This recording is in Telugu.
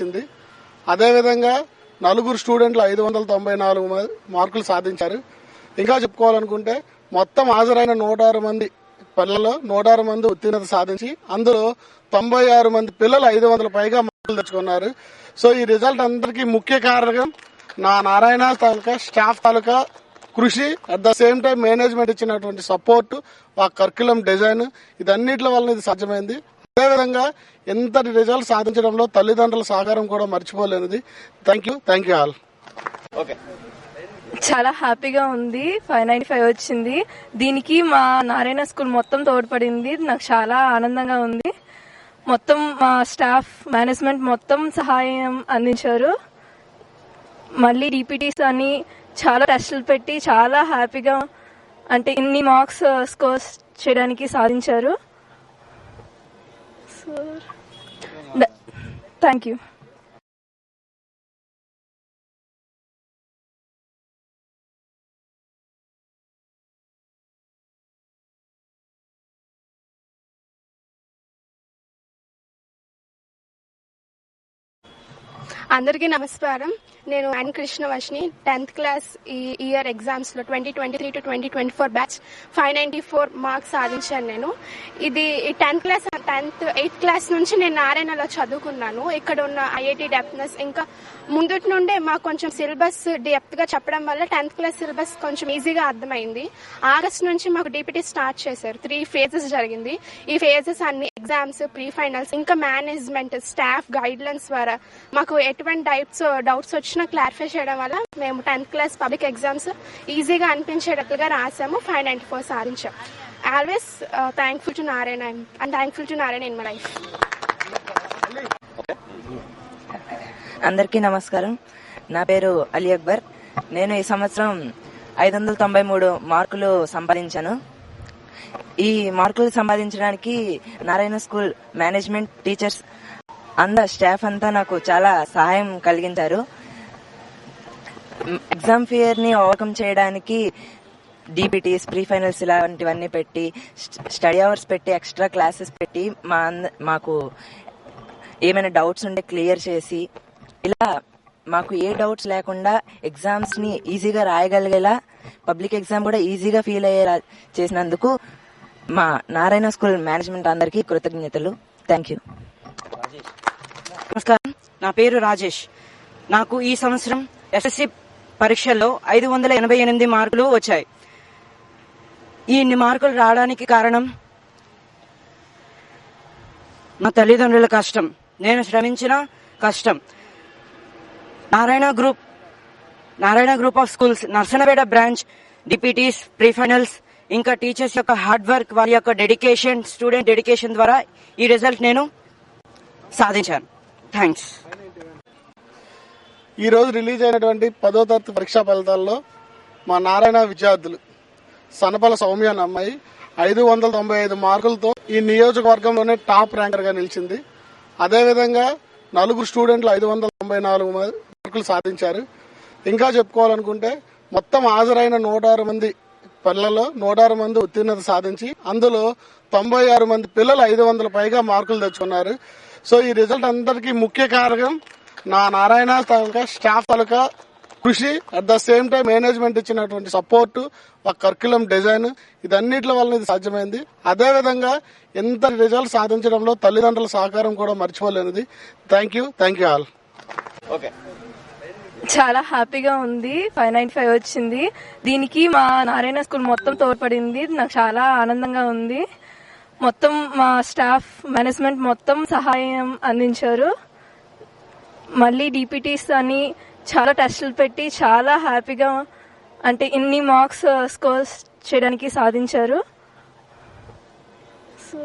వచ్చింది. అదేవిధంగా నలుగురు స్టూడెంట్లు ఐదు వందల తొంభై నాలుగు మార్కులు సాధించారు. ఇంకా చెప్పుకోవాలనుకుంటే మొత్తం హాజరైన నూట ఆరు మంది పిల్లలు నూట ఆరు మంది ఉత్తీర్ణత సాధించి అందులో తొంభై ఆరు మంది పిల్లలు ఐదు వందల పైగా మార్కులు తెచ్చుకున్నారు. సో ఈ రిజల్ట్ అందరికీ ముఖ్య కారణం నా నారాయణ తాలూకా స్టాఫ్ తాలూకా కృషి at the same time management ఇచ్చినటువంటి సపోర్ట్ ఆ కర్క్యులం డిజైన్ ఇదన్నిటి వలన ఇది సాధ్యమైంది. అదేవిధంగా ఎంతటి రిజల్ట్ సాధించడంలో తల్లిదండ్రుల సహకారం కూడా మర్చిపోలేనిది. Thank you thank you all చాలా హ్యాపీగా ఉంది. ఫైవ్ నైన్టీ ఫైవ్ వచ్చింది. దీనికి మా నారాయణ స్కూల్ మొత్తం తోడ్పడింది. నాకు చాలా ఆనందంగా ఉంది. మొత్తం మా స్టాఫ్ మేనేజ్మెంట్ మొత్తం సహాయం అందించారు. మళ్ళీ డిపిటీస్ అని చాలా టెస్టులు పెట్టి చాలా హ్యాపీగా అంటే ఇన్ని మార్క్స్ స్కోర్ చేయడానికి సాధించారు. థ్యాంక్ యూ అందరికీ నమస్కారం. నేను అన్ కృష్ణ వర్షిని టెన్త్ క్లాస్ ఈ ఇయర్ ఎగ్జామ్స్లో twenty twenty three to twenty twenty four batch five ninety four marks సాధించాను నేను. ఇది tenth class tenth eighth class నుంచి నేను నారాయణలో చదువుకున్నాను. ఇక్కడ ఉన్న ఐఐటి డెప్నెస్ ఇంకా ముందుటి నుండే మాకు కొంచెం సిలబస్ డెప్త్గా చెప్పడం వల్ల టెన్త్ క్లాస్ సిలబస్ కొంచెం ఈజీగా అర్థమైంది. ఆగస్ట్ నుంచి మాకు డిపిటీ స్టార్ట్ చేశారు. త్రీ ఫేజెస్ జరిగింది. ఈ ఫేజెస్ అన్ని ఎగ్జామ్స్ ప్రీ ఫైనల్స్ ఇంకా మేనేజ్మెంట్ స్టాఫ్ గైడ్ లైన్స్ ద్వారా మాకు ఎటువంటి టైప్స్ డౌట్స్ వచ్చినా క్లారిఫై చేయడం వల్ల మేము టెన్త్ క్లాస్ పబ్లిక్ ఎగ్జామ్స్ ఈజీగా అనిపించేటట్లుగా రాసాము ఫైవ్ నైన్టీ ఫోర్ సాధించాం always thankful to Narayana and thankful to Narayana in my life అందరికీ నమస్కారం. నా పేరు అలీ అక్బర్. నేను ఈ సంవత్సరం ఐదు వందల తొంభై మూడు మార్కులు సంపాదించాను. ఈ మార్కులు సంపాదించడానికి నారాయణ స్కూల్ మేనేజ్మెంట్ టీచర్స్ అంద స్టాఫ్ అంతా నాకు చాలా సహాయం కలిగించారు. ఎగ్జామ్ ఫియర్ని ఓవర్కమ్ చేయడానికి డిపిటీస్ ప్రీ ఫైనల్స్ ఇలాంటివన్నీ పెట్టి స్టడీ అవర్స్ పెట్టి ఎక్స్ట్రా క్లాసెస్ పెట్టి మా అంద- మాకు ఏమైనా డౌట్స్ ఉంటే క్లియర్ చేసి ఇలా మాకు ఏ డౌట్స్ లేకుండా ఎగ్జామ్స్ని ఈజీగా రాయగలిగేలా పబ్లిక్ ఎగ్జామ్ కూడా ఈజీగా ఫీల్ అయ్యేలా చేసినందుకు మా నారాయణ స్కూల్ మేనేజ్మెంట్ అందరికీ కృతజ్ఞతలు. థ్యాంక్ యూ నమస్కారం. నా పేరు రాజేష్. నాకు ఈ సంవత్సరం ఎస్ఎస్సి పరీక్షల్లో ఐదు వందల ఎనభై ఎనిమిది మార్కులు వచ్చాయి. ఈ ఇన్ని మార్కులు రావడానికి కారణం నా తల్లిదండ్రుల కష్టం. నేను శ్రమించిన కష్టం. Narayana group Narayana group of schools Narasannapeta branch DPTs pre finals ఇంకా టీచర్స్ యొక్క హార్డ్ వర్క్ వారి యొక్క డెడికేషన్ స్టూడెంట్ డెడికేషన్ ద్వారా ఈ రిజల్ట్ నేను సాధించాను. థ్యాంక్స్. ఈ రోజు రిలీజ్ అయినటువంటి పదో తరగతి పరీక్షా ఫలితాల్లో మా నారాయణ విద్యార్థులు సనపల సౌమ్య అనే అమ్మాయి ఐదు వందల తొంభై ఐదు మార్కులతో ఈ నియోజకవర్గంలోనే టాప్ ర్యాంకర్గా నిలిచింది. అదేవిధంగా నలుగురు స్టూడెంట్లు ఐదు వందల తొంభై నాలుగు మ- మార్కులు సాధించారు. ఇంకా చెప్పుకోవాలనుకుంటే మొత్తం హాజరైన నూట ఆరు మంది పిల్లల్లో నూట ఆరు మంది ఉత్తీర్ణత సాధించి అందులో తొంభై ఆరు మంది పిల్లలు ఐదు వందల పైగా మార్కులు తెచ్చుకున్నారు. సో ఈ రిజల్ట్ అందరికీ ముఖ్య కారణం నా నారాయణ తాలూకా స్టాఫ్ తాలూకా కృషి at the same time management ఇచ్చినటువంటి సపోర్ట్ ఆ కర్కులం డిజైన్ ఇదన్నిటి వలన ఇది సాధ్యమైంది. అదేవిధంగా ఎంత రిజల్ట్ సాధించడంలో తల్లిదండ్రుల సహకారం కూడా మర్చిపోలేనిది. Thank you thank you all చాలా హ్యాపీగా ఉంది. ఫైవ్ నైన్టీ ఫైవ్ వచ్చింది. దీనికి మా నారాయణ స్కూల్ మొత్తం తోడ్పడింది. నాకు చాలా ఆనందంగా ఉంది. మొత్తం మా స్టాఫ్ మేనేజ్మెంట్ మొత్తం సహాయం అందించారు. మళ్ళీ డిపిటీస్ అని చాలా టెస్టులు పెట్టి చాలా హ్యాపీగా అంటే ఇన్ని మార్క్స్ uh, స్కోర్స్ చేయడానికి సాధించారు. సో